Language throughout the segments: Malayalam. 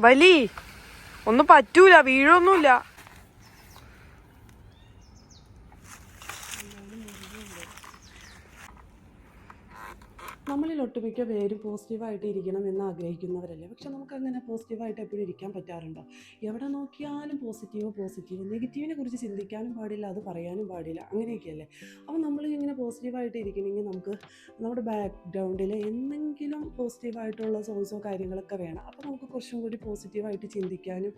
വലി ഒന്നും പറ്റൂല വീഴൊന്നുമില്ല. ഒട്ടുമിക്ക പേരും പോസിറ്റീവായിട്ട് ഇരിക്കണം എന്ന് ആഗ്രഹിക്കുന്നവരല്ലേ? പക്ഷെ നമുക്കങ്ങനെ പോസിറ്റീവായിട്ട് എപ്പോഴും ഇരിക്കാൻ പറ്റാറുണ്ടോ? എവിടെ നോക്കിയാലും പോസിറ്റീവ് പോസിറ്റീവ് നെഗറ്റീവിനെ കുറിച്ച് ചിന്തിക്കാനും പാടില്ല അത് പറയാനും പാടില്ല അങ്ങനെയൊക്കെയല്ലേ? അപ്പോൾ നമ്മൾ ഇങ്ങനെ പോസിറ്റീവായിട്ട് ഇരിക്കണമെങ്കിൽ നമുക്ക് നമ്മുടെ ബാക്ക്ഗ്രൗണ്ടിൽ എന്തെങ്കിലും പോസിറ്റീവായിട്ടുള്ള സോഴ്സോ കാര്യങ്ങളൊക്കെ വേണം. അപ്പോൾ നമുക്ക് കുറച്ചും കൂടി പോസിറ്റീവായിട്ട് ചിന്തിക്കാനും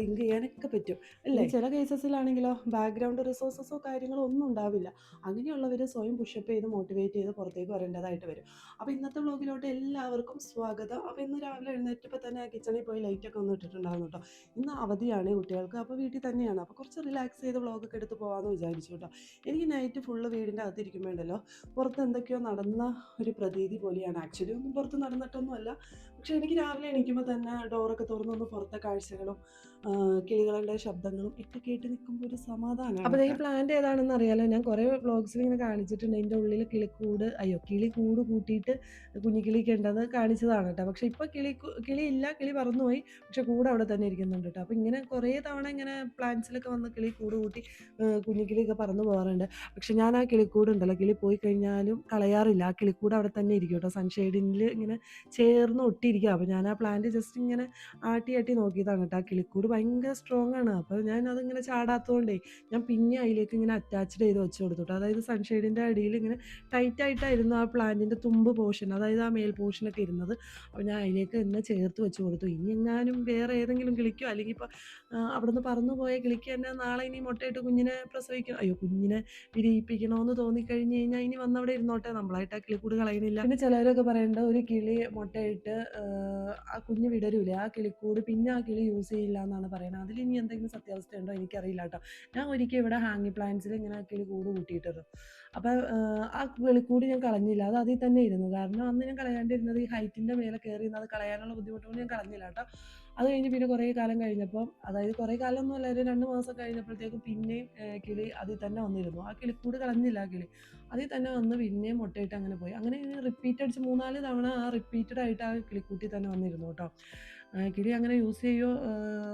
തിങ്ക് ചെയ്യാനൊക്കെ പറ്റും അല്ലേ? ചില കേസസിലാണെങ്കിലോ ബാക്ക്ഗ്രൗണ്ട് റിസോഴ്സസോ കാര്യങ്ങളോ ഒന്നും ഉണ്ടാവില്ല. അങ്ങനെയുള്ളവർ സ്വയം പുഷപ്പ് ചെയ്ത് മോട്ടിവേറ്റ് ചെയ്ത് പുറത്തേക്ക് വരേണ്ടതായിട്ട് വരും. അപ്പോൾ ഇന്നത്തെ വ്ളോഗിലോട്ട് എല്ലാവർക്കും സ്വാഗതം. അപ്പോൾ ഇന്ന് രാവിലെ എഴുന്നേറ്റപ്പോൾ തന്നെ കിച്ചണിൽ പോയി ലൈറ്റൊക്കെ ഒന്ന് ഇട്ടിട്ടുണ്ടായിരുന്നു കേട്ടോ. ഇന്ന് അവധിയാണ് കുട്ടികൾക്ക് അപ്പോൾ വീട്ടിൽ തന്നെയാണ്. അപ്പോൾ കുറച്ച് റിലാക്സ് ചെയ്ത് വ്ളോഗൊക്കെ എടുത്ത് പോകാമെന്ന് വിചാരിച്ചു കേട്ടോ. എനിക്ക് നൈറ്റ് ഫുള്ള് വീടിന്റെ അകത്തിരിക്കുമ്പോണ്ടല്ലോ പുറത്ത് എന്തൊക്കെയോ നടന്ന ഒരു പ്രതീതി പോലെയാണ്. ആക്ച്വലി ഒന്നും പുറത്ത് നടന്നിട്ടൊന്നുമല്ല. പക്ഷേ എനിക്ക് രാവിലെ എണീക്കുമ്പോൾ തന്നെ ഡോറൊക്കെ തുറന്നൊന്ന് പുറത്തെ കാഴ്ചകളും കിളികളുടെ ശബ്ദങ്ങളും ഒക്കെ കേട്ട് നിൽക്കുമ്പോൾ ഒരു സമാധാനം അപ്പോൾ ഈ പ്ലാന്റ് ഏതാണെന്ന് അറിയാലോ? ഞാൻ കുറേ വ്ളോഗ്സിൽ ഇങ്ങനെ കാണിച്ചിട്ടുണ്ട്. എന്റെ ഉള്ളിൽ കിളിക്കൂട് അയ്യോ കിളി കൂട് കൂട്ടിയിട്ട് കുഞ്ഞു കിളിക്ക് ഉണ്ടെന്ന് കാണിച്ചതാണ് കേട്ടോ. പക്ഷെ ഇപ്പോൾ കിളി കിളി ഇല്ല കിളി പറന്നുപോയി പക്ഷെ കൂടെ അവിടെ തന്നെ ഇരിക്കുന്നുണ്ട് കേട്ടോ. അപ്പോൾ ഇങ്ങനെ കുറേ തവണ ഇങ്ങനെ പ്ലാന്റ്സിലൊക്കെ വന്ന് കിളി കൂട് കൂട്ടി ആ, കുഞ്ഞു കിളിയൊക്കെ പറന്നു പോകാറുണ്ട്. പക്ഷെ ഞാൻ ആ കിളിക്കൂട് ഉണ്ടല്ലോ കിളി പോയി കഴിഞ്ഞാലും കളയാറില്ല. ആ കിളിക്കൂട് അവിടെ തന്നെ ഇരിക്കും കേട്ടോ. സൺഷെയ്ഡിൽ ഇങ്ങനെ ചേർന്ന് ഒട്ടിയിരിക്കുക അപ്പോൾ ഞാൻ ആ പ്ലാന്റ് ജസ്റ്റ് ഇങ്ങനെ ആട്ടി ആട്ടി നോക്കിയതാണ് കേട്ടോ. ആ കിളിക്കൂട് ഭയങ്കര സ്ട്രോങ് ആണ്. അപ്പോൾ ഞാൻ അതിങ്ങനെ ചാടാത്തതുകൊണ്ടേ ഞാൻ പിന്നെ അതിലേക്ക് ഇങ്ങനെ അറ്റാച്ച്ഡ് ചെയ്ത് വെച്ച് കൊടുത്തു അതായത് സൺഷെയ്ഡിന്റെ അടിയിൽ ഇങ്ങനെ ടൈറ്റ് ആയിട്ടായിരുന്നു ആ പ്ലാന്റിന്റെ തുമ്പ് പോർഷൻ അതായത് ആ മേൽ പോർഷനൊക്കെ ഇരുന്നത് അപ്പോൾ ഞാൻ അതിലേക്ക് തന്നെ ചേർത്ത് വെച്ച് കൊടുത്തു. ഇനി എങ്ങാനും വേറെ ഏതെങ്കിലും കിളിക്കോ അല്ലെങ്കിൽ ഇപ്പോൾ അവിടെ നിന്ന് പറന്നു പോയ കിളിക്ക് തന്നെ നാളെ ഇനി മുട്ടയിട്ട് കുഞ്ഞിനെ പ്രസവിക്കണം. അയ്യോ കുഞ്ഞിനെ വിരിയിപ്പിക്കണമെന്ന് തോന്നിക്കഴിഞ്ഞ് കഴിഞ്ഞാൽ ഇനി വന്നവിടെ ഇരുന്നോട്ടെ. നമ്മളായിട്ട് ആ കിളിക്കൂട് കളയുന്നില്ല പിന്നെ ചിലരൊക്കെ പറയേണ്ട ഒരു കിളി മുട്ടയിട്ട് ആ കുഞ്ഞ് വിടരൂല. ആ കിളിക്കൂട് പിന്നെ ആ കിളി യൂസ് ചെയ്യില്ല എന്നാണ് പറയുന്നത് അതിൽ ഇനി എന്തെങ്കിലും സത്യാവസ്ഥ ഉണ്ടോ എനിക്കറിയില്ല കേട്ടോ ഞാൻ ഒരിക്കൽ ഇവിടെ ഹാങ്ങി പ്ലാന്റ്സിൽ ഇങ്ങനെ കിളി കൂട് കൂട്ടിയിട്ടത് അപ്പോൾ ആ വെളിക്കൂടി ഞാൻ കളഞ്ഞില്ല. അത് അതിൽ തന്നെ ഇരുന്നു. കാരണം അന്ന് ഞാൻ കളയാണ്ടിരുന്നത് ഈ ഹൈറ്റിന്റെ മേലെ കയറി അത് കളയാനുള്ള ബുദ്ധിമുട്ടുകൊണ്ട് ഞാൻ കളഞ്ഞില്ല കേട്ടോ. അത് കഴിഞ്ഞ് പിന്നെ കുറേ കാലം കഴിഞ്ഞപ്പോൾ അതായത് കുറേ കാലം ഒന്നുമല്ല ഒരു രണ്ട് മാസം കഴിഞ്ഞപ്പോഴത്തേക്കും പിന്നെയും കിളി അതിൽ തന്നെ വന്നിരുന്നു. ആ കിളിക്കൂട് കളഞ്ഞില്ല ആ കിളി. അതിൽ തന്നെ വന്ന് പിന്നെയും മുട്ടയിട്ട് അങ്ങനെ പോയി. അങ്ങനെ റിപ്പീറ്റ് അടിച്ച് മൂന്നാൽ തവണ ആ റിപ്പീറ്റഡ് ആയിട്ട് ആ കിളിക്കൂട്ടി തന്നെ വന്നിരുന്നു കേട്ടോ. കിളി അങ്ങനെ യൂസ് ചെയ്യുമോ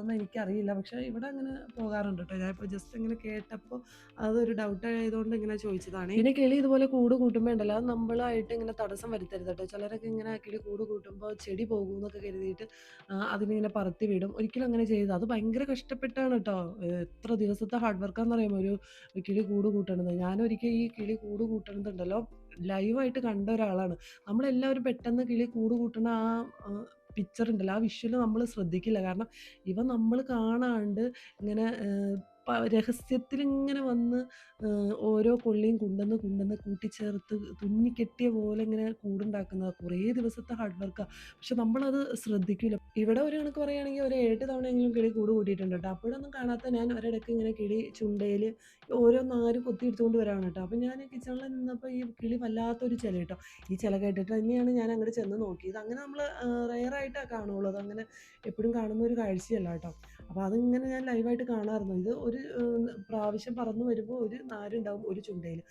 എന്ന് എനിക്കറിയില്ല. പക്ഷെ ഇവിടെ അങ്ങനെ പോകാറുണ്ട് കേട്ടോ. ഞാനിപ്പോൾ ജസ്റ്റ് ഇങ്ങനെ കേട്ടപ്പോൾ അതൊരു ഡൗട്ട് ആയതുകൊണ്ട് ഇങ്ങനെ ചോദിച്ചതാണ്. പിന്നെ കിളി ഇതുപോലെ കൂട് കൂട്ടുമ്പോൾ ഉണ്ടല്ലോ അത് നമ്മളായിട്ട് ഇങ്ങനെ തടസ്സം വരുത്തരുത് കേട്ടോ. ചിലരൊക്കെ ഇങ്ങനെ കിളി കൂട് കൂട്ടുമ്പോൾ ചെടി പോകും എന്നൊക്കെ കരുതിയിട്ട് അതിനിങ്ങനെ പറത്തി വിടും. ഒരിക്കലും അങ്ങനെ ചെയ്ത് അത് ഭയങ്കര കഷ്ടപ്പെട്ടാണ് കേട്ടോ. എത്ര ദിവസത്തെ ഹാർഡ് വർക്കാന്ന് പറയുമ്പോൾ ഒരു കിളി കൂട് കൂട്ടണത്. ഞാനൊരിക്കൽ ഈ കിളി കൂട് കൂട്ടണതുണ്ടല്ലോ ലൈവായിട്ട് കണ്ട ഒരാളാണ്. നമ്മളെല്ലാവരും പെട്ടെന്ന് കിളി കൂട് കൂട്ടണ ആ പിക്ചർ ഉണ്ടല്ലോ. ആ വിഷ്വൽ നമ്മൾ ശ്രദ്ധിക്കില്ല. കാരണം ഇവ നമ്മൾ കാണാണ്ട് ഇങ്ങനെ രഹസ്യത്തിൽ ഇങ്ങനെ വന്ന് ഓരോ കൊള്ളിയും കൊണ്ടുവന്ന് കൊണ്ടുവന്ന് കൂട്ടിച്ചേർത്ത് തുന്നിക്കെട്ടിയ പോലെ ഇങ്ങനെ കൂടുണ്ടാക്കുന്നത് കുറേ ദിവസത്തെ ഹാർഡ് വർക്കാണ് പക്ഷെ നമ്മളത് ശ്രദ്ധിക്കില്ല ഇവിടെ ഒരു കണക്ക് പറയുകയാണെങ്കിൽ ഒരു ഏഴ് തവണയെങ്കിലും കിളി കൂട് കൂട്ടിയിട്ടുണ്ട് കേട്ടോ. അപ്പോഴൊന്നും കാണാത്ത ഞാൻ ഒരിടയ്ക്ക് ഇങ്ങനെ കിളി ചുണ്ടയിൽ ഓരോ നാര് കൊത്തി എടുത്തുകൊണ്ട് വരാണ് കേട്ടോ. അപ്പം ഞാൻ കിച്ചണിൽ നിന്നപ്പോൾ ഈ കിളി വല്ലാത്തൊരു ചില കേട്ടോ. ഈ ചില കേട്ടിട്ട് തന്നെയാണ് ഞാൻ അങ്ങോട്ട് ചെന്ന് നോക്കിയത്. അങ്ങനെ നമ്മൾ റെയറായിട്ടാണ് കാണുള്ളൂ. അങ്ങനെ എപ്പോഴും കാണുന്ന ഒരു കാഴ്ചയല്ല കേട്ടോ. അപ്പോൾ അതിങ്ങനെ ഞാൻ ലൈവായിട്ട് കാണാറുണ്ട്. ഇത് ഒരു പ്രാവശ്യം പറന്നു വരുമ്പോൾ ഒരു നാരുണ്ടാവും ഒരു ചുണ്ടയിൽ.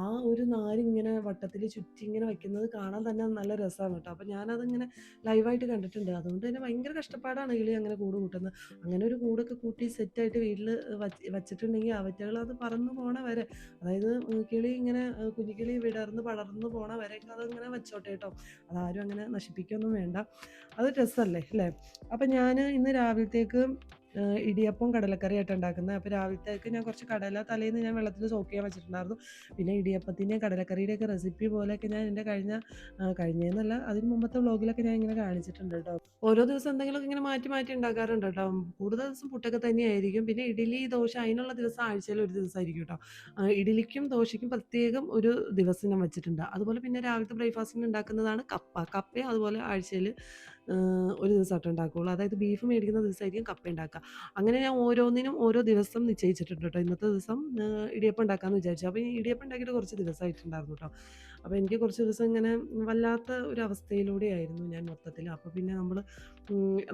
ആ ഒരു നാരിങ്ങനെ വട്ടത്തിൽ ചുറ്റി ഇങ്ങനെ വെക്കുന്നത് കാണാൻ തന്നെ നല്ല രസമാണ് കേട്ടോ. അപ്പോൾ ഞാനതിങ്ങനെ ലൈവായിട്ട് കണ്ടിട്ടുണ്ട്. അതുകൊണ്ട് തന്നെ ഭയങ്കര കഷ്ടപ്പാടാണ് കിളി അങ്ങനെ കൂട് കൂട്ടുന്നത്. അങ്ങനെ ഒരു കൂടൊക്കെ കൂട്ടി സെറ്റായിട്ട് വീട്ടിൽ വച്ചിട്ടുണ്ടെങ്കിൽ അവറ്റകൾ അത് പറന്നു പോണ വരെ അതായത് കിളി ഇങ്ങനെ കുഞ്ഞിക്കിളി വിടർന്ന് പടർന്നു പോണ വരെയൊക്കെ അതങ്ങനെ വെച്ചോട്ടെ കേട്ടോ. അതാരും അങ്ങനെ നശിപ്പിക്കൊന്നും വേണ്ട. അത് രസമല്ലേ അല്ലേ? അപ്പം ഞാൻ ഇന്ന് രാവിലത്തേക്ക് ഇടിയപ്പം കടലക്കറി ആയിട്ട് ഉണ്ടാക്കുന്നത് അപ്പോൾ രാവിലത്തേക്ക് ഞാൻ കുറച്ച് കടല തലേന്ന് ഞാൻ വെള്ളത്തിൽ സോക്ക് ചെയ്യാൻ വെച്ചിട്ടുണ്ടായിരുന്നു. പിന്നെ ഇടിയപ്പത്തിന്റെയും കടലക്കറിയുടെയൊക്കെ റെസിപ്പി പോലെയൊക്കെ ഞാൻ എന്റെ കഴിഞ്ഞ കഴിഞ്ഞെന്നല്ല അതിന് മുമ്പത്തെ വ്ളോഗിലൊക്കെ ഞാൻ ഇങ്ങനെ കാണിച്ചിട്ടുണ്ട് കേട്ടോ ഓരോ ദിവസം എന്തെങ്കിലുമൊക്കെ ഇങ്ങനെ മാറ്റി മാറ്റി ഉണ്ടാക്കാറുണ്ട് കേട്ടോ കൂടുതൽ ദിവസം പുട്ടൊക്കെ തന്നെയായിരിക്കും. പിന്നെ ഇഡലി ദോശ അതിനുള്ള ദിവസം ആഴ്ചയിൽ ഒരു ദിവസമായിരിക്കും കേട്ടോ ഇഡലിക്കും ദോശയ്ക്കും പ്രത്യേകം ഒരു ദിവസം ഞാൻ വെച്ചിട്ടുണ്ട്. അതുപോലെ പിന്നെ രാവിലത്തെ ബ്രേക്ക്ഫാസ്റ്റിന് ഉണ്ടാക്കുന്നതാണ് കപ്പ. കപ്പയും അതുപോലെ ആഴ്ചയിൽ ഒരു ദിവസമായിട്ട് ഉണ്ടാക്കുകയുള്ളൂ അതായത് ബീഫ് മേടിക്കുന്ന ദിവസമായിരിക്കും കപ്പ ഉണ്ടാക്കുക. അങ്ങനെ ഞാൻ ഓരോന്നിനും ഓരോ ദിവസം നിശ്ചയിച്ചിട്ടുണ്ട് കേട്ടോ ഇന്നത്തെ ദിവസം ഇടിയപ്പം ഉണ്ടാക്കാമെന്ന് വിചാരിച്ചു. അപ്പോൾ ഈ ഇടിയപ്പം ഉണ്ടാക്കിയിട്ട് കുറച്ച് ദിവസമായിട്ടുണ്ടായിരുന്നു കേട്ടോ അപ്പോൾ എനിക്ക് കുറച്ച് ദിവസം ഇങ്ങനെ വല്ലാത്ത ഒരു അവസ്ഥയിലൂടെയായിരുന്നു ഞാൻ മൊത്തത്തിൽ. അപ്പോൾ പിന്നെ നമ്മൾ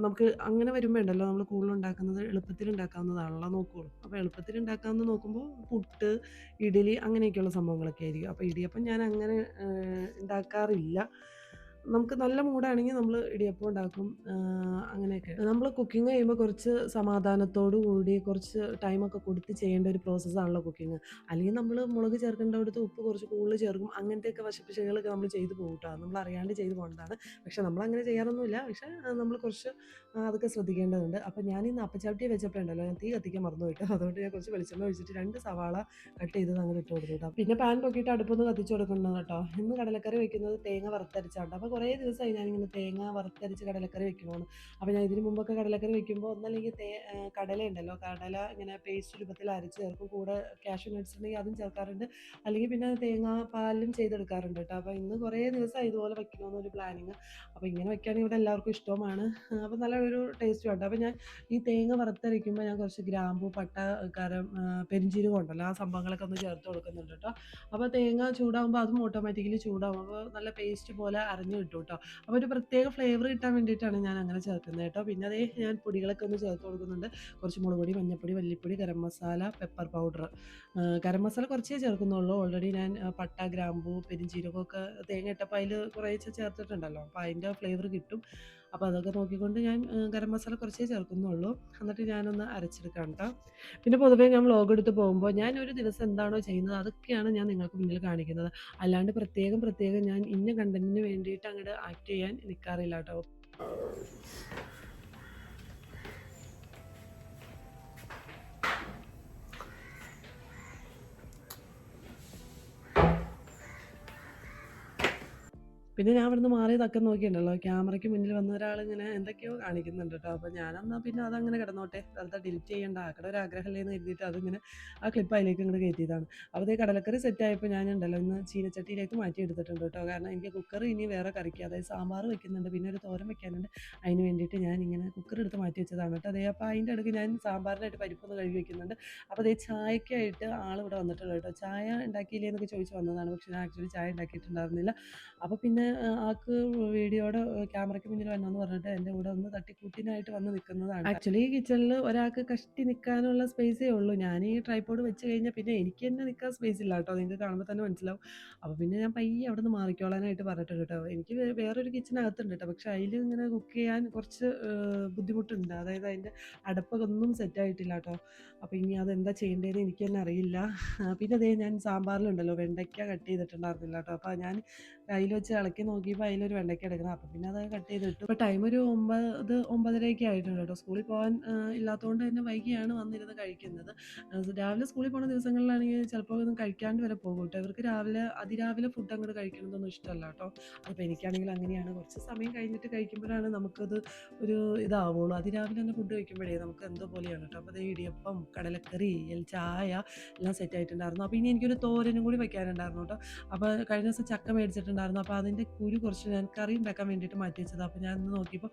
നമുക്ക് അങ്ങനെ വരുമ്പോൾ ഉണ്ടല്ലോ നമ്മൾ കൂടുതൽ ഉണ്ടാക്കുന്നത് എളുപ്പത്തിൽ ഉണ്ടാക്കാവുന്നതാണല്ലോ നോക്കുകയുള്ളൂ അപ്പോൾ എളുപ്പത്തിൽ ഉണ്ടാക്കാമെന്ന് നോക്കുമ്പോൾ പുട്ട് ഇഡലി അങ്ങനെയൊക്കെയുള്ള സംഭവങ്ങളൊക്കെ ആയിരിക്കും. അപ്പോൾ ഇടിയപ്പം ഞാൻ അങ്ങനെ ഉണ്ടാക്കാറില്ല. നമുക്ക് നല്ല മൂഡാണെങ്കിൽ നമ്മൾ ഇടിയപ്പം ഉണ്ടാക്കും അങ്ങനെയൊക്കെ. നമ്മൾ കുക്കിംഗ് ചെയ്യുമ്പോൾ കുറച്ച് സമാധാനത്തോടു കൂടി കുറച്ച് ടൈമൊക്കെ കൊടുത്ത് ചെയ്യേണ്ട ഒരു പ്രോസസ്സാണല്ലോ കുക്കിംഗ് അല്ലെങ്കിൽ നമ്മൾ മുളക് ചേർക്കേണ്ട അടുത്ത് ഉപ്പ് കുറച്ച് കൂടുതൽ ചേർക്കും. അങ്ങനത്തെയൊക്കെ വശപ്പിശകളൊക്കെ നമ്മൾ ചെയ്തു പോകും കേട്ടോ. നമ്മൾ അറിയാണ്ട് ചെയ്തു പോകുന്നതാണ് പക്ഷേ നമ്മൾ അങ്ങനെ ചെയ്യാറൊന്നുമില്ല. പക്ഷേ നമ്മൾ കുറച്ച് അതൊക്കെ ശ്രദ്ധിക്കേണ്ടതുണ്ട്. അപ്പോൾ ഞാൻ ഇന്ന് അപ്പച്ചാട്ടി വെച്ചപ്പോഴുണ്ടല്ലോ ഞാൻ തീ കത്തിക്കാൻ മറന്നു പോയിട്ട് അതുകൊണ്ട് ഞാൻ കുറച്ച് വെളിച്ചെണ്ണ ഒഴിച്ചിട്ട് രണ്ട് സവാള കട്ട് ചെയ്ത് അങ്ങനെ ഇട്ട് കൊടുത്തു കേട്ടോ. പിന്നെ പാൻ പൊക്കിയിട്ട് അടുപ്പൊന്ന് കത്തിച്ചു കൊടുക്കണം കേട്ടോ. ഇന്ന് കടലക്കറി വെക്കുന്നത് തേങ്ങ വറുത്തരച്ചാട്ടോ അപ്പോൾ കുറേ ദിവസമായി ഞാനിങ്ങനെ തേങ്ങ വറുത്തരച്ച് കടലക്കറി വെക്കണമെന്ന് അപ്പോൾ ഞാൻ ഇതിന് മുമ്പൊക്കെ കടലക്കറി വെക്കുമ്പോൾ ഒന്നല്ലെങ്കിൽ തേ കടല ഉണ്ടല്ലോ. കടല ഇങ്ങനെ പേസ്റ്റ് രൂപത്തിൽ അരച്ച് ചേർക്കും. കൂടെ കാഷ്യൂ നട്ട്സ് ഉണ്ടെങ്കിൽ അതും ചേർക്കാറുണ്ട്. അല്ലെങ്കിൽ പിന്നെ തേങ്ങാ പാലും ചെയ്തെടുക്കാറുണ്ട് കേട്ടോ. അപ്പോൾ ഇന്ന് കുറേ ദിവസം ഇതുപോലെ വെക്കണമെന്നൊരു പ്ലാനിങ് അപ്പോൾ ഇങ്ങനെ വെക്കുകയാണെങ്കിൽ ഇവിടെ എല്ലാവർക്കും ഇഷ്ടവുമാണ് അപ്പോൾ നല്ലൊരു ടേസ്റ്റും ഉണ്ട്. അപ്പോൾ ഞാൻ ഈ തേങ്ങ വറുത്തരയ്ക്കുമ്പോൾ ഞാൻ കുറച്ച് ഗ്രാമ്പു പട്ട കരം പെരിഞ്ചീരും ഉണ്ടല്ലോ. ആ സംഭവങ്ങളൊക്കെ ഒന്ന് ചേർത്ത് കൊടുക്കുന്നുണ്ട് കേട്ടോ. അപ്പോൾ തേങ്ങ ചൂടാകുമ്പോൾ അതും ഓട്ടോമാറ്റിക്കലി ചൂടാകും അപ്പോൾ നല്ല പേസ്റ്റ് പോലെ അരഞ്ഞു കിട്ടും കേട്ടോ അപ്പോൾ ഒരു പ്രത്യേക ഫ്ലേവർ കിട്ടാൻ വേണ്ടിയിട്ടാണ് ഞാൻ അങ്ങനെ ചേർക്കുന്നത് കേട്ടോ. പിന്നെ അതേ ഞാൻ പൊടികളൊക്കെ ഒന്ന് ചേർത്ത് കൊടുക്കുന്നുണ്ട്. കുറച്ച് മുളക് പൊടി മഞ്ഞൾപ്പൊടി മല്ലിപ്പൊടി ഗരം മസാല പെപ്പർ പൗഡർ ഗരം മസാല കുറച്ചേ ചേർക്കുന്നുള്ളൂ. ഓൾറെഡി ഞാൻ പട്ട ഗ്രാമ്പു പെരിഞ്ചീരകമൊക്കെ തേങ്ങ ഇട്ടപ്പോൾ അതിൽ കുറേശ്ശെ ചേർത്തിട്ടുണ്ടല്ലോ. അപ്പോൾ അതിന്റെ ഫ്ലേവർ കിട്ടും. അപ്പോൾ അതൊക്കെ നോക്കിക്കൊണ്ട് ഞാൻ ഗരം മസാല കുറച്ചേ ചേർക്കുന്നുള്ളൂ. എന്നിട്ട് ഞാനൊന്ന് അരച്ചെടുക്കാം കേട്ടോ പിന്നെ പൊതുവേ ഞാൻ വ്ളോഗ് എടുത്ത് പോകുമ്പോൾ ഞാൻ ഒരു ദിവസം എന്താണോ ചെയ്യുന്നത് അതൊക്കെയാണ് ഞാൻ നിങ്ങൾക്ക് മുന്നിൽ കാണിക്കുന്നത്. അല്ലാണ്ട് പ്രത്യേകം പ്രത്യേകം ഞാൻ ഇന്ന കണ്ടന്റിന് വേണ്ടിയിട്ട് അങ്ങോട്ട് ആക്ട് ചെയ്യാൻ നിൽക്കാറില്ല കേട്ടോ പിന്നെ ഞാൻ അവിടുന്ന് മാറി തക്കം നോക്കിയിട്ടുണ്ടല്ലോ. ക്യാമറയ്ക്ക് മുന്നിൽ വന്ന ഒരാൾ ഇങ്ങനെ എന്തൊക്കെയോ കാണിക്കുന്നുണ്ട് കേട്ടോ. അപ്പോൾ ഞാനെന്നാൽ പിന്നെ അതങ്ങനെ കിടന്നോട്ടെ. വെറുതെ ഡിലിറ്റ് ചെയ്യേണ്ട. ആക്കടെ ഒരു ആഗ്രഹമില്ലെന്ന് എഴുതിയിട്ട് അതിങ്ങനെ ആ ക്ലിപ്പ് അതിലേക്ക് ഇങ്ങോട്ട് കയറ്റിയതാണ്. അപ്പോൾ കടലക്കറി സെറ്റ് ആയപ്പോൾ ഞാനുണ്ടല്ലോ ഇന്ന് ചീനച്ചട്ടിയിലേക്ക് മാറ്റി എടുത്തിട്ടുണ്ട് കേട്ടോ. കാരണം എനിക്ക് കുക്കർ ഇനി വേറെ കറിക്ക് അതായത് സാമ്പാർ വെക്കുന്നുണ്ട്. പിന്നെ ഒരു തോരൻ വെക്കാനുണ്ട്. അതിന് വേണ്ടിയിട്ട് ഞാൻ ഇങ്ങനെ കുക്കർ എടുത്ത് മാറ്റി വെച്ചതാണ് കേട്ടോ. അതേ അപ്പോൾ അതിന്റെ ഇടയ്ക്ക് ഞാൻ സാമ്പാറിനായിട്ട് പരിപ്പൊന്ന് കഴുകി വെക്കുന്നുണ്ട്. അപ്പോൾ അതേ ചായക്കായിട്ട് ആൾ ഇവിടെ വന്നിട്ടുണ്ട് കേട്ടോ. ചായ ഉണ്ടാക്കിയില്ലേ എന്നൊക്കെ ചോദിച്ച് വന്നതാണ്. പക്ഷേ ഞാൻ ആക്ച്വലി ചായ ഉണ്ടാക്കിയിട്ടുണ്ടായിരുന്നില്ല. അപ്പോൾ പിന്നെ ആ, ആൾക്ക് വീഡിയോയുടെ ക്യാമറയ്ക്ക് മുന്നിൽ വന്നെന്ന് പറഞ്ഞിട്ട് എന്റെ കൂടെ ഒന്ന് തട്ടിക്കൂട്ടിനായിട്ട് വന്ന് നിൽക്കുന്നതാണ് ആക്ച്വലി കിച്ചണിൽ ഒരാൾക്ക് കഷ്ടി നിൽക്കാനുള്ള സ്പേസേ ഉള്ളൂ. ഞാൻ ഈ ട്രൈപ്പോഡ് വെച്ച് കഴിഞ്ഞാൽ പിന്നെ എനിക്ക് തന്നെ നിൽക്കാൻ സ്പേസ് ഇല്ല കേട്ടോ. നിങ്ങൾക്ക് കാണുമ്പോൾ തന്നെ മനസ്സിലാവും. അപ്പോൾ പിന്നെ ഞാൻ പയ്യെ അവിടെ നിന്ന് മാറിക്കോളാനായിട്ട് പറഞ്ഞിട്ടുണ്ട് കേട്ടോ. എനിക്ക് വേറൊരു കിച്ചനകത്തുണ്ട് കേട്ടോ. പക്ഷേ അതിൽ ഇങ്ങനെ കുക്ക് ചെയ്യാൻ കുറച്ച് ബുദ്ധിമുട്ടുണ്ട്. അതായത് അതിന്റെ അടപ്പൊക്കെ ഒന്നും സെറ്റ് ആയിട്ടില്ല കേട്ടോ. അപ്പോൾ ഇനി അതെന്താ ചെയ്യേണ്ടതെന്ന് എനിക്ക് തന്നെ അറിയില്ല. പിന്നെ അതേ ഞാൻ സാമ്പാറിലുണ്ടല്ലോ. വെണ്ടയ്ക്ക കട്ട് ചെയ്തിട്ടുണ്ടായിരുന്നില്ല കേട്ടോ. അപ്പോൾ ഞാൻ കയ്യിൽ വെച്ച് ഇളക്കി നോക്കിയപ്പോൾ അതിലൊരു വെള്ളയ്ക്ക് എടുക്കണം. അപ്പോൾ പിന്നെ അത് കട്ട് ചെയ്തിട്ടു. ഇപ്പോൾ ടൈം ഒരു ഒമ്പത് ഒമ്പതരയൊക്കെ ആയിട്ടുണ്ട് കേട്ടോ സ്കൂളിൽ പോകാൻ ഇല്ലാത്തതുകൊണ്ട് തന്നെ വൈകിയാണ് വന്നിരുന്ന് കഴിക്കുന്നത്. രാവിലെ സ്കൂളിൽ പോകുന്ന ദിവസങ്ങളിലാണെങ്കിൽ ചിലപ്പോൾ ഒന്നും കഴിക്കാണ്ട് വരെ പോകും കേട്ടോ ഇവർക്ക് രാവിലെ അതിരാവിലെ ഫുഡ് അങ്ങോട്ട് കഴിക്കണമെന്നൊന്നും ഇഷ്ടമല്ല കേട്ടോ അപ്പോൾ എനിക്കാണെങ്കിൽ അങ്ങനെയാണ്. കുറച്ച് സമയം കഴിഞ്ഞിട്ട് കഴിക്കുമ്പോഴാണ് നമുക്കത് ഒരു ഇതാവുള്ളൂ. അതിരാവിലെ തന്നെ ഫുഡ് കഴിക്കുമ്പോഴേ നമുക്ക് എന്തോ പോലെയാണ് കേട്ടോ അപ്പോൾ അത് ഇടിയപ്പം കടലക്കറി ചായ എല്ലാം സെറ്റ് ആയിട്ടുണ്ടായിരുന്നു. അപ്പോൾ ഇനി എനിക്കൊരു തോരനും കൂടി വെക്കാനുണ്ടായിരുന്നു കേട്ടോ അപ്പോൾ കഴിഞ്ഞ ദിവസം ചക്ക മേടിച്ചിട്ടുണ്ടായിരുന്നു. അപ്പോൾ അതിന്റെ കുരു കുറച്ച് ഞാൻ കറി ഉണ്ടാക്കാൻ വേണ്ടിയിട്ട് മാറ്റി വെച്ചത് അപ്പോൾ ഞാൻ ഇന്ന് നോക്കിയപ്പോൾ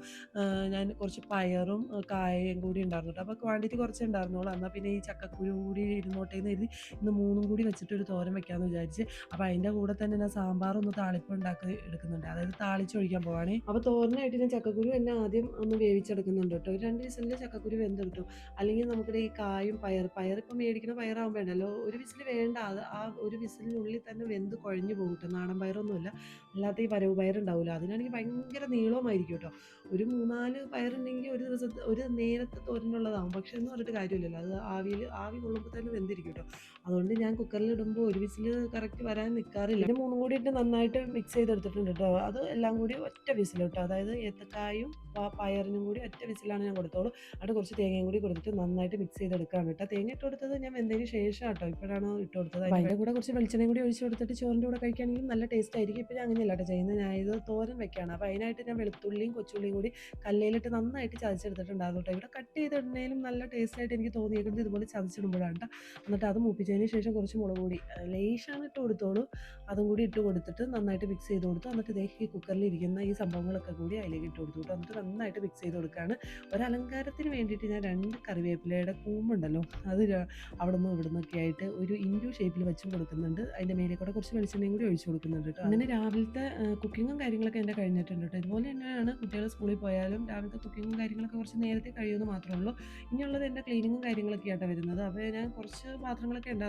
ഞാൻ കുറച്ച് പയറും കായയും കൂടി ഉണ്ടായിരുന്നു അപ്പോൾ ക്വാണ്ടിറ്റി കുറച്ച് ഉണ്ടായിരുന്നുള്ളൂ. എന്നാൽ പിന്നെ ഈ ചക്കക്കുരു കൂടി ഇരുന്നോട്ടേ എന്ന് കരുതി ഇന്ന് മൂന്നും കൂടി വെച്ചിട്ട് ഒരു തോരൻ വെക്കാമെന്ന് വിചാരിച്ച് അപ്പോൾ അതിന്റെ കൂടെ തന്നെ ഞാൻ സാമ്പാറൊന്ന് താളിപ്പ് ഉണ്ടാക്കി എടുക്കുന്നുണ്ട്. അതായത് താളിച്ചൊഴിക്കാൻ പോവാണേ. അപ്പോൾ തോരനായിട്ട് ഞാൻ ചക്കക്കുരു എന്നെ ആദ്യം ഒന്ന് വേവിച്ചെടുക്കുന്നുണ്ട് കേട്ടോ. ഒരു രണ്ട് ദിവസത്തിൽ ചക്കക്കുരു വെന്ത് കിട്ടും അല്ലെങ്കിൽ നമുക്കിടെ ഈ കായും പയർ പയർ ഇപ്പം മേടിക്കുന്ന പയറാകുമ്പോൾ ഉണ്ടല്ലോ ഒരു വിസിൽ വേണ്ട അത് ആ ഒരു വിസിലിനുള്ളിൽ തന്നെ വെന്ത് കുഴഞ്ഞു പോകും കേട്ടോ. നാടൻ പയറൊന്നുമില്ല. അല്ലാത്ത ഈ പരവ് പയറുണ്ടാവില്ല അതിനാണെങ്കിൽ ഭയങ്കര നീളമായിരിക്കും കേട്ടോ ഒരു മൂന്നാൽ പയറുണ്ടെങ്കിൽ ഒരു ദിവസത്തെ ഒരു നേരത്തെ തോരനുള്ളതാകും പക്ഷെ എന്ന് പറഞ്ഞിട്ട് കാര്യമില്ലല്ലോ. അത് ആവിയിൽ ആവി കൊള്ളുമ്പോൾ തന്നെ വെന്തിരിക്കും കേട്ടോ അതുകൊണ്ട് ഞാൻ കുക്കറിൽ ഇടുമ്പോൾ ഒരു വിസിൽ കറക്റ്റ് വരാൻ നിൽക്കാറില്ല പിന്നെ മൂന്നും കൂടി ഇട്ട് നന്നായിട്ട് മിക്സ് ചെയ്തെടുത്തിട്ടുണ്ട് കേട്ടോ അത് എല്ലാം കൂടി ഒറ്റ വിസിൽ കേട്ടോ അതായത് ഏത്തക്കായും പയറിനും കൂടി ഒറ്റ വിസിലാണ് ഞാൻ കൊടുത്തോളൂ. അവിടെ കുറച്ച് തേങ്ങയും കൂടി കൊടുത്തിട്ട് നന്നായിട്ട് മിക്സ് ചെയ്തെടുക്കാം കേട്ടോ തേങ്ങ ഇട്ട് കൊടുത്തത് ഞാൻ വെന്തതിന് ശേഷം കേട്ടോ ഇപ്പോഴാണ് ഇട്ട് കൊടുത്തത്. അതിന്റെ കൂടെ കുറച്ച് വെളിച്ചെണ്ണയും കൂടി ഒഴിച്ച് കൊടുത്തിട്ട് ചോറിന്റെ കൂടെ കഴിക്കുകയാണെങ്കിൽ നല്ല ടേസ്റ്റ് ആയിരിക്കും. ഇപ്പം ഞാൻ അങ്ങനെയല്ല കേട്ടോ ചെയ്യുന്നത്. ഞാൻ ഇത് തോരൻ വെക്കുകയാണ് അപ്പോൾ അതിനായിട്ട് ഞാൻ വെളുത്തുള്ളിയും കൊച്ചുള്ളിയും കൂടി കല്ലയിലിട്ട് നന്നായിട്ട് ചതച്ചെടുത്തിട്ടുണ്ടായിരുന്നു കേട്ടോ ഇവിടെ കട്ട് ചെയ്തിടുന്നതിലും നല്ല ടേസ്റ്റ് ആയിട്ട് എനിക്ക് തോന്നിയിട്ടുണ്ട് ഇതുപോലെ ചതച്ചിടുമ്പോഴാണ് കേട്ടോ എന്നിട്ട് അത് മൂപ്പിച്ചതിന് ശേഷം കുറച്ച് മുളക് പൊടി ലേശാണ് ഇട്ട് കൊടുത്തോളൂ. അതും കൂടി ഇട്ട് കൊടുത്തിട്ട് നന്നായിട്ട് മിക്സ് ചെയ്ത് കൊടുത്തു എന്നിട്ട് ഇതേ കുക്കറിൽ ഇരിക്കുന്ന ഈ സംഭവങ്ങളൊക്കെ കൂടി അതിലേക്ക് ഇട്ട് കൊടുത്തു എന്നിട്ട് നന്നായിട്ട് മിക്സ് ചെയ്ത് കൊടുക്കുകയാണ് ഒരലങ്കാരത്തിന് വേണ്ടിയിട്ട് ഞാൻ രണ്ട് കറിവേപ്പിലയുടെ കൂമ്പുണ്ടല്ലോ അത് അവിടെ നിന്നും ഇവിടെ നിന്നൊക്കെ ആയിട്ട് ഒരു ഇൻഡു ഷേപ്പിൽ വെച്ചും കൊടുക്കുന്നുണ്ട്. അതിന്റെ മേലെ കൂടെ കുറച്ച് വെളിച്ചെണ്ണയും കൂടി ഒഴിച്ചു കൊടുക്കുന്നുണ്ട് കേട്ടോ. അങ്ങനെ രാവിലത്തെ കുക്കിങ്ങും കാര്യങ്ങളൊക്കെ എന്റെ കഴിഞ്ഞിട്ടുണ്ട് കേട്ടോ. ഇതുപോലെ തന്നെയാണ് കുട്ടികൾ സ്കൂളിൽ പോയാലും രാവിലത്തെ കുക്കിങ്ങും കാര്യങ്ങളൊക്കെ കുറച്ച് നേരത്തെ കഴിയുമെന്ന് മാത്രമേ ഉള്ളൂ. ഇനിയുള്ളത് എന്റെ ക്ലീനിങ്ങും കാര്യങ്ങളൊക്കെ ആയിട്ടാണ് വരുന്നത്. അപ്പോൾ ഞാൻ കുറച്ച് പാത്രങ്ങളൊക്കെ ഉണ്ടായിരുന്നു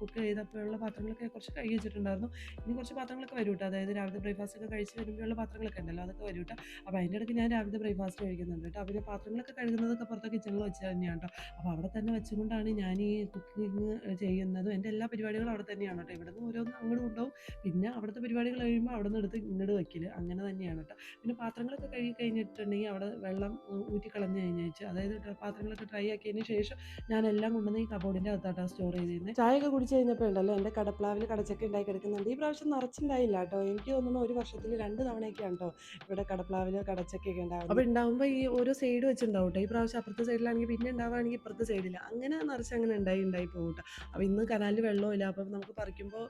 കുക്ക് ചെയ്തപ്പോഴുള്ള പാത്രങ്ങളൊക്കെ കുറച്ച് കഴുകി വെച്ചിട്ടുണ്ടായിരുന്നു. ഇനി കുറച്ച് പാത്രങ്ങളൊക്കെ വരും കേട്ടോ അതായത് രാവിലത്തെ ബ്രേക്ക്ഫാസ്റ്റ് ഒക്കെ കഴിച്ച് വരുമ്പോഴുള്ള പാത്രങ്ങളൊക്കെ ഉണ്ടല്ലോ അതൊക്കെ വരും കേട്ടോ അപ്പോൾ അതിന്റെ ഇടയ്ക്ക് ഞാൻ രാവിലത്തെ ബ്രേക്ക്ഫാസ്റ്റ് കഴിക്കുന്നുണ്ട് കേട്ടോ ഞാൻ പാത്രങ്ങളൊക്കെ കഴുകുന്നതൊക്കെ പുറത്തെ കിച്ചണിൽ വെച്ച് തന്നെയാണ് കേട്ടോ അപ്പോൾ അവിടെ തന്നെ വെച്ചുകൊണ്ടാണ് ഞാൻ ഈ കുക്കിങ് ചെയ്യുന്നതും എന്റെ എല്ലാ പരിപാടികളും അവിടെ തന്നെയാണ് കേട്ടോ ഇവിടെ നിന്ന് ഓരോന്ന് അങ്ങോട്ട് കൊണ്ടുപോകും. പിന്നെ അവിടുത്തെ പരിപാടികൾ കഴിയുമ്പോൾ അവിടെ നിന്ന് എടുത്ത് ഇങ്ങോട്ട് വയ്ക്കൽ അങ്ങനെ തന്നെയാണ് കേട്ടോ പിന്നെ പാത്രങ്ങളൊക്കെ കഴുകി കഴിഞ്ഞിട്ടുണ്ടെങ്കിൽ അവിടെ വെള്ളം ഊറ്റിക്കളഞ്ഞ് ഊറ്റി കളഞ്ഞു കഴിഞ്ഞേച്ച് അതായത് പാത്രങ്ങളൊക്കെ ഡ്രൈ ആക്കിയതിന് ശേഷം ഞാനെല്ലാം കൊണ്ടുവന്ന് ഈ കബോർഡിന്റെ അകത്താട്ടാണ് സ്റ്റോർ ചെയ്തിരുന്നത് ചായയൊക്കെ കുടിച്ച് കഴിഞ്ഞപ്പോൾ ഉണ്ടല്ലോ എന്റെ കടപ്ലാവിൽ കടച്ചക്ക ഉണ്ടായി കിടക്കുന്നുണ്ട്. ഈ പ്രാവശ്യം നിറച്ചുണ്ടായില്ല കേട്ടോ. എനിക്ക് തോന്നുന്നു ഒരു വർഷത്തിൽ രണ്ട് തവണയൊക്കെയാണ് കേട്ടോ ഇവിടെ കടപ്ലാവിൽ കടച്ചക്കയൊക്കെ ഉണ്ടാവും അപ്പോൾ ഉണ്ടാകുമ്പോൾ ഈ ഓരോ സൈഡ് വെച്ചുണ്ടാവും ഈ പ്രാവശ്യം അപ്പുറത്തെ സൈഡിലാണെങ്കിൽ പിന്നെ ഉണ്ടാവുകയാണെങ്കിൽ ഇപ്പുറത്തെ സൈഡിൽ അങ്ങനെ നിറച്ച് അങ്ങനെ ഉണ്ടായി ഉണ്ടായി പോകും അപ്പോൾ ഇന്ന് കനാലിൽ വെള്ളമില്ല അപ്പം നമുക്ക് പറിക്കുമ്പോൾ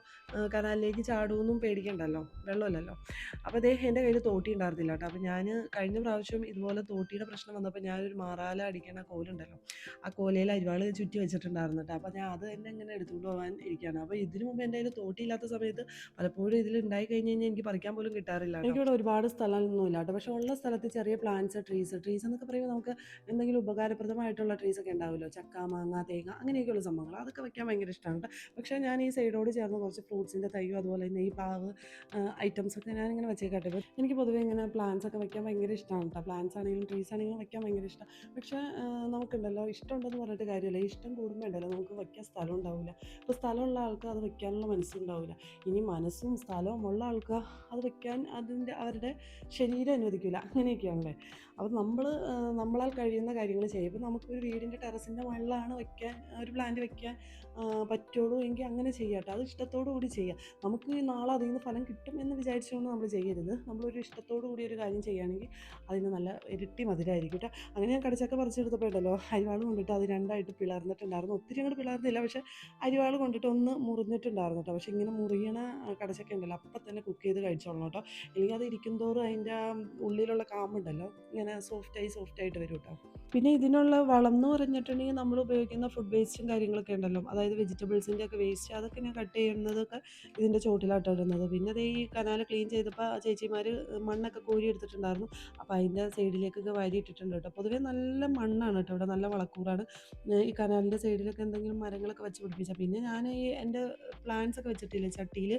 കനാലിലേക്ക് ചാടുമെന്നും പേടിക്കണ്ടല്ലോ? വെള്ളമില്ലല്ലോ? അപ്പോൾ അദ്ദേഹം എന്റെ കയ്യിൽ തോട്ടി ഉണ്ടായിരുന്നില്ല കേട്ടോ അപ്പോൾ ഞാൻ കഴിഞ്ഞ പ്രാവശ്യം ഇതുപോലെ തോട്ടിയുടെ പ്രശ്നം വന്നപ്പോൾ ഞാനൊരു മാറാല അടിക്കണ കോലുണ്ടല്ലോ ആ കോലയിൽ അരിവാൾ ചുറ്റി വെച്ചിട്ടുണ്ടായിരുന്നു കേട്ടോ അപ്പോൾ ഞാൻ അത് തന്നെ ഇങ്ങനെ എടുത്തുകൊണ്ട് പോകാൻ ഇരിക്കുകയാണ്. അപ്പോൾ ഇതിനു മുമ്പ് എന്റെ കയ്യിൽ തോട്ടിയില്ലാത്ത സമയത്ത് പലപ്പോഴും ഇതിൽ ഉണ്ടായി കഴിഞ്ഞ് കഴിഞ്ഞാൽ എനിക്ക് പറിക്കാൻ പോലും കിട്ടാറില്ല എനിക്കിവിടെ ഒരുപാട് സ്ഥലമൊന്നും ഇല്ല കേട്ടോ. പക്ഷേ ഉള്ള സ്ഥലത്ത് ചെറിയ പ്ലാന്റ്സ് ട്രീസ് ട്രീസ് എന്നൊക്കെ പറയുമ്പോൾ നമുക്ക് എന്തെങ്കിലും ഉപകാരപ്രദമായിട്ടുള്ള ട്രീസ് ഒക്കെ ഉണ്ടാവുമല്ലോ. ചക്ക മാങ്ങ തേങ്ങ അങ്ങനെയൊക്കെയുള്ള സംഭവങ്ങൾ. അതൊക്കെ വെക്കാൻ ഭയങ്കര ഇഷ്ടമാണ് പക്ഷേ ഞാൻ ഈ സൈഡോട് ചേർന്ന് കുറച്ച് ഫ്രൂട്ട്സിന്റെ തൈയും അതുപോലെ തന്നെ ഈ പാവ് ഐറ്റംസ് ഒക്കെ ഞാനിങ്ങനെ വെച്ചേക്കട്ടെ. ഇപ്പം എനിക്ക് പൊതുവേ ഇങ്ങനെ പ്ലാന്റ്സ് ഒക്കെ വെക്കാൻ ഭയങ്കര ഇഷ്ടമാണ് കേട്ടോ. പ്ലാന്റ്സ് ആണെങ്കിലും ട്രീസ് ആണെങ്കിലും വെക്കാൻ ഭയങ്കര ഇഷ്ടം. പക്ഷേ നമുക്കുണ്ടല്ലോ ഇഷ്ടമുണ്ടെന്ന് പറഞ്ഞിട്ട് കാര്യമില്ല. ഇഷ്ടം കൂടുമ്പോൾ ഉണ്ടല്ലോ നമുക്ക് വെക്കാൻ സ്ഥലം ഉണ്ടാവില്ല ഇപ്പോൾ സ്ഥലമുള്ള ആൾക്ക് അത് വെക്കാനുള്ള മനസ്സുണ്ടാവില്ല. ഇനി മനസ്സും സ്ഥലവും ഉള്ള ആൾക്ക് അത് വെക്കാൻ അതിന്റെ അവരുടെ ശരീരം അനുവദിക്കില്ല. അങ്ങനെയൊക്കെയാണല്ലേ? അപ്പോൾ നമ്മൾ നമ്മളാൽ കഴിയുന്ന കാര്യങ്ങൾ ചെയ്യും ഇപ്പോൾ നമുക്കൊരു വീടിന്റെ ടെറസിന്റെ മുകളിലാണ് വെക്കാൻ ഒരു പ്ലാന്റ് വെക്കാൻ ആ, പറ്റുള്ളൂ എങ്കിൽ അങ്ങനെ ചെയ്യാട്ടോ അത് ഇഷ്ടത്തോടു കൂടി ചെയ്യാം. നമുക്ക് നാളെ അതിൽ നിന്ന് ഫലം കിട്ടും എന്ന് വിചാരിച്ചുകൊണ്ട് നമ്മൾ ചെയ്യരുത്. നമ്മളൊരു ഇഷ്ടത്തോടു കൂടി ഒരു കാര്യം ചെയ്യുകയാണെങ്കിൽ അതിന് നല്ല ഇരട്ടി മധുരമായിരിക്കും കേട്ടോ. അങ്ങനെ ഞാൻ കടച്ചക്ക പറിച്ചെടുത്തപ്പോൾ ഉണ്ടല്ലോ അരിവാൾ കൊണ്ടിട്ട് അത് രണ്ടായിട്ട് പിളർന്നിട്ടുണ്ടായിരുന്നു. ഒത്തിരി അങ്ങോട്ട് പിളർന്നില്ല പക്ഷേ അരിവാൾ കൊണ്ടിട്ട് ഒന്ന് മുറിഞ്ഞിട്ടുണ്ടായിരുന്നു കേട്ടോ. പക്ഷേ ഇങ്ങനെ മുറിയണ കടച്ചക്ക ഉണ്ടല്ലോ അപ്പം തന്നെ കുക്ക് ചെയ്ത് കഴിച്ചോളണം കേട്ടോ. അല്ലെങ്കിൽ അത് ഇരിക്കും അതിന്റെ ഉള്ളിലുള്ള കാമ്പുണ്ടല്ലോ ഇങ്ങനെ സോഫ്റ്റായി സോഫ്റ്റായിട്ട് വരും കേട്ടോ. പിന്നെ ഇതിനുള്ള വളം എന്ന് പറഞ്ഞിട്ടുണ്ടെങ്കിൽ നമ്മൾ ഉപയോഗിക്കുന്ന ഫുഡ് വേസ്റ്റും കാര്യങ്ങളൊക്കെ ഉണ്ടല്ലോ. അതായത് വെജിറ്റബിൾസിന്റെ ഒക്കെ വേസ്റ്റ് അതൊക്കെ ഞാൻ കട്ട് ചെയ്യുന്നതൊക്കെ ഇതിന്റെ ചോട്ടിലാട്ടോ ഇടുന്നത്. പിന്നെ അതേ ഈ കനാൽ ക്ലീൻ ചെയ്തപ്പോൾ ആ ചേച്ചിമാർ മണ്ണൊക്കെ കോരി എടുത്തിട്ടുണ്ടായിരുന്നു. അപ്പോൾ അതിന്റെ സൈഡിലേക്കൊക്കെ വാരി ഇട്ടിട്ടുണ്ട് കേട്ടോ. പൊതുവേ നല്ല മണ്ണാണ് കേട്ടോ ഇവിടെ നല്ല വളക്കൂറാണ്. ഈ കനാലിന്റെ സൈഡിലൊക്കെ എന്തെങ്കിലും മരങ്ങളൊക്കെ വെച്ച് പിടിപ്പിച്ചാൽ പിന്നെ ഞാൻ ഈ എന്റെ പ്ലാന്റ്സ് ഒക്കെ വെച്ചിട്ടില്ലേ ചട്ടിയിൽ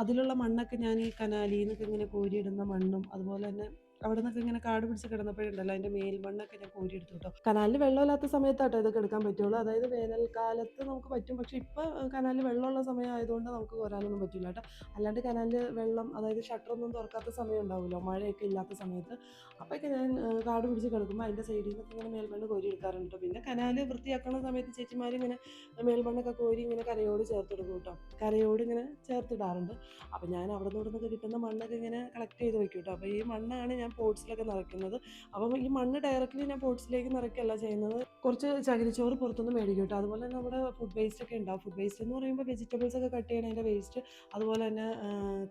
അതിലുള്ള മണ്ണൊക്കെ ഞാൻ ഈ കനാലിൽ നിന്നൊക്കെ ഇങ്ങനെ കോരിയിടുന്ന മണ്ണും അതുപോലെ തന്നെ അവിടെ നിന്നൊക്കെ ഇങ്ങനെ കാട് പിടിച്ച് കിടന്നപ്പോഴുണ്ടല്ലോ അതിന്റെ മേൽമണ്ണൊക്കെ ഞാൻ കോരിയെടുത്തു കേട്ടോ. കനാലിൽ വെള്ളമില്ലാത്ത സമയത്താട്ടോ ഇതൊക്കെ എടുക്കാൻ പറ്റുള്ളൂ. അതായത് വേനൽക്കാലത്ത് നമുക്ക് പറ്റും പക്ഷെ ഇപ്പോൾ കനാലിൽ വെള്ളമുള്ള സമയം ആയതുകൊണ്ട് നമുക്ക് കോരാനൊന്നും പറ്റില്ല കേട്ടോ. അല്ലാണ്ട് കനാലിൽ വെള്ളം അതായത് ഷട്ടറൊന്നും തുറക്കാത്ത സമയം ഉണ്ടാവുമല്ലോ മഴയൊക്കെ ഇല്ലാത്ത സമയത്ത്. അപ്പോഴൊക്കെ ഞാൻ കാട് പിടിച്ച് കിടക്കുമ്പോൾ അതിന്റെ സൈഡിൽ നിന്നൊക്കെ ഇങ്ങനെ മേൽമണ്ണ് കോരി എടുക്കാറുണ്ട് പിന്നെ കനാല് വൃത്തിയാക്കുന്ന സമയത്ത് ചേച്ചിമാർ ഇങ്ങനെ മേൽമണ്ണൊക്കെ കോരി ഇങ്ങനെ കരയോട് ചേർത്തെടുക്കും കേട്ടോ. കരയോട് ഇങ്ങനെ ചേർത്തിടാറുണ്ട്. അപ്പോൾ ഞാൻ അവിടെ നിന്ന് ഇവിടെ നിന്നൊക്കെ കിട്ടുന്ന മണ്ണൊക്കെ ഇങ്ങനെ കളക്ട് ചെയ്ത് വെക്കും കേട്ടോ. അപ്പോൾ ഈ മണ്ണാണ് ഞാൻ പോട്ട്സിലൊക്കെ നിറയ്ക്കുന്നത്. അപ്പം ഈ മണ്ണ് ഡയറക്റ്റ്ലി ഞാൻ പോട്ട്സിലേക്ക് നിറയ്ക്കല്ല ചെയ്യുന്നത്. കുറച്ച് ചകിരിച്ചോറ് പുറത്തുനിന്ന് മേടിക്കും കേട്ടോ. അതുപോലെ തന്നെ നമ്മുടെ ഫുഡ് വേസ്റ്റ് ഒക്കെ ഉണ്ടാവും. ഫുഡ് വേസ്റ്റ് എന്ന് പറയുമ്പോൾ വെജിറ്റബിൾസ് ഒക്കെ കട്ട് ചെയ്യണതിന്റെ വേസ്റ്റ് അതുപോലെ തന്നെ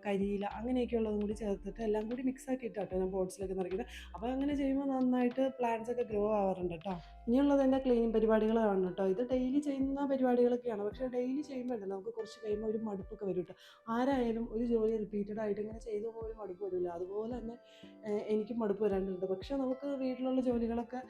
കരിയില അങ്ങനെയൊക്കെ ഉള്ളതും കൂടി ചേർത്തിട്ട് എല്ലാം കൂടി മിക്സ് ആക്കിയിട്ട് കേട്ടോ ഞാൻ പോട്ട്സിലൊക്കെ നിറയ്ക്കുന്നത്. അപ്പോൾ അങ്ങനെ ചെയ്യുമ്പോൾ നന്നായിട്ട് പ്ലാന്റ്സ് ഒക്കെ ഗ്രോ ആവാറുണ്ട് കേട്ടോ. ഇനിയുള്ളത് എന്റെ ക്ലീനിങ് പരിപാടികളാണ് കേട്ടോ. ഇത് ഡെയിലി ചെയ്യുന്ന പരിപാടികളൊക്കെയാണ്. പക്ഷേ ഡെയിലി ചെയ്യുമ്പോൾ ഉണ്ടല്ലോ നമുക്ക് കുറച്ച് കഴിയുമ്പോൾ ഒരു മടുപ്പൊക്കെ വരും കേട്ടോ. ആരായാലും ഒരു ജോലി റിപ്പീറ്റഡ് ആയിട്ട് ഇങ്ങനെ ചെയ്തു പോകുമ്പോൾ മടുപ്പ് വരില്ല. അതുപോലെ തന്നെ എനിക്കും മടുപ്പ് വരാനുണ്ട്. പക്ഷെ നമുക്ക് വീട്ടിലുള്ള ജോലികളൊക്കെ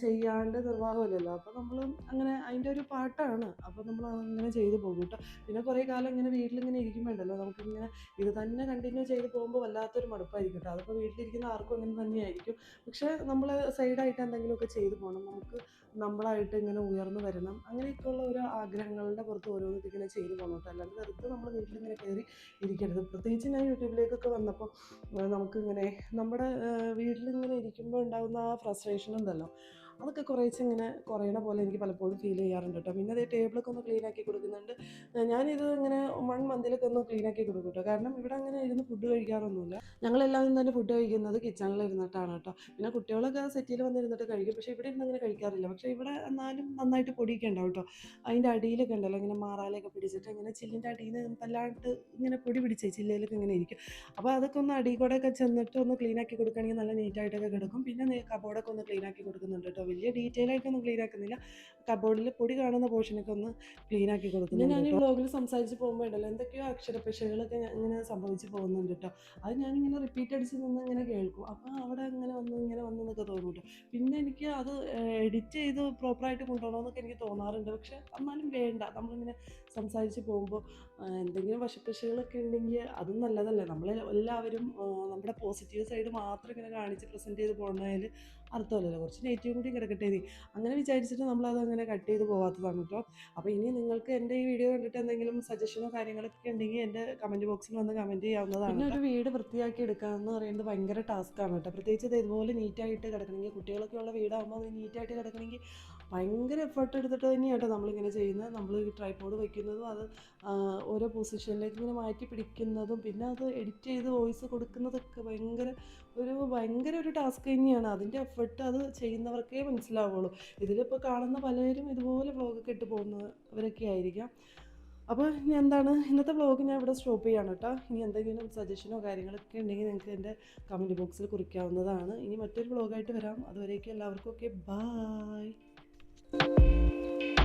ചെയ്യാണ്ട് നിർവാഹമില്ലല്ലോ. അപ്പോൾ നമ്മൾ അങ്ങനെ അതിന്റെ ഒരു പാട്ടാണ്. അപ്പോൾ നമ്മൾ അങ്ങനെ ചെയ്ത് പോകും കേട്ടോ. പിന്നെ കുറേ കാലം ഇങ്ങനെ വീട്ടിലിങ്ങനെ ഇരിക്കുമ്പോഴല്ലോ നമുക്കിങ്ങനെ ഇത് തന്നെ കണ്ടിന്യൂ ചെയ്ത് പോകുമ്പോൾ വല്ലാത്തൊരു മടുപ്പായിരിക്കും കേട്ടോ. അതിപ്പോൾ വീട്ടിലിരിക്കുന്ന ആർക്കും അങ്ങനെ തന്നെയായിരിക്കും. പക്ഷേ നമ്മൾ സൈഡായിട്ട് എന്തെങ്കിലുമൊക്കെ ചെയ്ത് പോകണം നമുക്ക് നമ്മളായിട്ട് ഇങ്ങനെ ഉയർന്നു വരണം. അങ്ങനെയൊക്കെയുള്ള ഒരു ആഗ്രഹങ്ങളുടെ പുറത്ത് ഓരോന്നും ഇങ്ങനെ ചെയ്തു പോകണം അല്ലാതെ വെറുതെ നമ്മൾ വീട്ടിലിങ്ങനെ കയറി ഇരിക്കരുത്. പ്രത്യേകിച്ച് ഞാൻ യൂട്യൂബിലേക്കൊക്കെ വന്നപ്പോൾ നമുക്കിങ്ങനെ നമ്മുടെ വീട്ടിലിങ്ങനെ ഇരിക്കുമ്പോൾ ഉണ്ടാകുന്ന ആ ഫ്രസ്ട്രേഷൻ ഉണ്ടല്ലോ. അതൊക്കെ കുറേശ്ശെ ഇങ്ങനെ കുറയണ പോലെ എനിക്ക് പലപ്പോഴും ഫീൽ ചെയ്യാറുണ്ട് കേട്ടോ പിന്നെ അതേ ടേബിളൊക്കെ ഒന്ന് ക്ലീൻ ആക്കി കൊടുക്കുന്നുണ്ട്. ഞാനിത് ഇങ്ങനെ വൺ മന്തിലൊക്കെ ഒന്ന് ക്ലീൻ ആക്കി കൊടുക്കും കേട്ടോ കാരണം ഇവിടെ അങ്ങനെ ഇരുന്ന് ഫുഡ് കഴിക്കാറൊന്നുമില്ല. ഞങ്ങളെല്ലാവരും തന്നെ ഫുഡ് കഴിക്കുന്നത് കിച്ചണിൽ ഇരുന്നിട്ടാണ് കേട്ടോ പിന്നെ കുട്ടികളൊക്കെ സെറ്റിൽ വന്നിരുന്നിട്ട് കഴിക്കും. പക്ഷേ ഇവിടെ ഇരുന്ന് അങ്ങനെ കഴിക്കാറില്ല. പക്ഷേ ഇവിടെ എന്നാലും നന്നായിട്ട് പൊടിയൊക്കെ ഉണ്ടാവും കേട്ടോ അതിന്റെ അടിയിലൊക്കെ ഉണ്ടല്ലോ ഇങ്ങനെ മാറാലൊക്കെ പിടിച്ചിട്ട് ഇങ്ങനെ ചില്ലിന്റെ അടിയിൽ നിന്ന് വല്ലാണ്ട് ഇങ്ങനെ പൊടി പിടിച്ച് ചില്ലയിലൊക്കെ ഇങ്ങനെ ഇരിക്കും. അപ്പോൾ അതൊക്കെ ഒന്ന് അടിയിൽ കൂടെ ഒക്കെ ചെന്നിട്ട് ഒന്ന് ക്ലീൻ ആക്കി കൊടുക്കുകയാണെങ്കിൽ നല്ല നീറ്റായിട്ടൊക്കെ കിടക്കും. പിന്നെ കബോർഡൊക്കെ ഒന്ന് ക്ലീൻ ആക്കി കൊടുക്കുന്നുണ്ട് കേട്ടോ വലിയ ഡീറ്റെയിൽ ആയിട്ടൊന്നും ക്ലീൻ ആക്കുന്നില്ല. കബോർഡിൽ പൊടി കാണുന്ന പോർഷനൊക്കെ ഒന്ന് ക്ലീൻ ആക്കി കൊടുക്കുന്നു ഞാൻ ഈ വ്ളോഗിൽ സംസാരിച്ച് പോകുമ്പോൾ ഉണ്ടല്ലോ എന്തൊക്കെയോ അക്ഷരപ്പിശകളൊക്കെ ഞാൻ ഇങ്ങനെ സംഭവിച്ച് പോകുന്നുണ്ട് കേട്ടോ അത് ഞാനിങ്ങനെ റിപ്പീറ്റ് അടിച്ച് നിന്ന് ഇങ്ങനെ കേൾക്കും. അപ്പോൾ അവിടെ ഇങ്ങനെ വന്ന് ഇങ്ങനെ വന്നു എന്നൊക്കെ തോന്നും കേട്ടോ പിന്നെ എനിക്ക് അത് എഡിറ്റ് ചെയ്ത് പ്രോപ്പറായിട്ട് കൊണ്ടുപോകണമെന്നൊക്കെ എനിക്ക് തോന്നാറുണ്ട്. പക്ഷെ എന്നാലും വേണ്ട. നമ്മളിങ്ങനെ സംസാരിച്ച് പോകുമ്പോൾ എന്തെങ്കിലും വശപ്പിശകളൊക്കെ ഉണ്ടെങ്കിൽ അതും നല്ലതല്ലേ? നമ്മൾ എല്ലാവരും നമ്മുടെ പോസിറ്റീവ് സൈഡ് മാത്രം ഇങ്ങനെ കാണിച്ച് പ്രസന്റ് ചെയ്ത് പോകുന്നതിൽ അർത്ഥമല്ലല്ലോ. കുറച്ച് നെഗറ്റീവ് കൂടി കിടക്കട്ടെ നീ അങ്ങനെ വിചാരിച്ചിട്ട് നമ്മളത് അങ്ങനെ കട്ട് ചെയ്ത് പോകാത്തതാണ് കേട്ടോ അപ്പോൾ ഇനി നിങ്ങൾക്ക് എന്റെ ഈ വീഡിയോ കണ്ടിട്ട് എന്തെങ്കിലും സജഷനോ കാര്യങ്ങളൊക്കെ ഉണ്ടെങ്കിൽ എന്റെ കമന്റ് ബോക്സിൽ വന്ന് കമന്റ് ചെയ്യാവുന്നതാണ് പിന്നെ ഒരു വീട് വൃത്തിയാക്കി എടുക്കുക എന്ന് പറയുന്നത് ഭയങ്കര ടാസ്ക്കാണ് കേട്ടോ പ്രത്യേകിച്ച് ഇത് ഇതുപോലെ നീറ്റായിട്ട് കിടക്കണമെങ്കിൽ കുട്ടികളൊക്കെ ഉള്ള വീടാകുമ്പോൾ അത് നീറ്റായിട്ട് കിടക്കണമെങ്കിൽ ഭയങ്കര എഫേർട്ട് എടുത്തിട്ട് തന്നെയാണ് കേട്ടോ നമ്മളിങ്ങനെ ചെയ്യുന്നത്. നമ്മൾ ഈ ട്രൈപോഡ് വയ്ക്കുന്നതും അത് ഓരോ പൊസിഷനിലേക്ക് ഇങ്ങനെ മാറ്റി പിടിക്കുന്നതും പിന്നെ അത് എഡിറ്റ് ചെയ്ത് വോയിസ് കൊടുക്കുന്നതൊക്കെ ഭയങ്കര ഒരു ഭയങ്കര ഒരു ടാസ്ക് തന്നെയാണ്. അതിന്റെ എഫർട്ട് അത് ചെയ്യുന്നവർക്കേ മനസ്സിലാവുള്ളൂ. ഇതിലിപ്പോൾ കാണുന്ന പലരും ഇതുപോലെ വ്ളോഗൊക്കെ ഇട്ട് പോകുന്നവരൊക്കെ ആയിരിക്കാം. അപ്പോൾ ഞാൻ എന്താണ്? ഇന്നത്തെ വ്ളോഗ് ഞാൻ ഇവിടെ സ്റ്റോപ്പ് ചെയ്യാണ് കേട്ടോ. ഇനി എന്തെങ്കിലും സജഷനോ കാര്യങ്ങളൊക്കെ ഉണ്ടെങ്കിൽ നിങ്ങൾക്ക് എന്റെ കമന്റ് ബോക്സിൽ കുറിക്കാവുന്നതാണ്. ഇനി മറ്റൊരു വ്ളോഗായിട്ട് വരാം. അതുവരേക്കും എല്ലാവർക്കും ഓക്കെ ബായ് うん。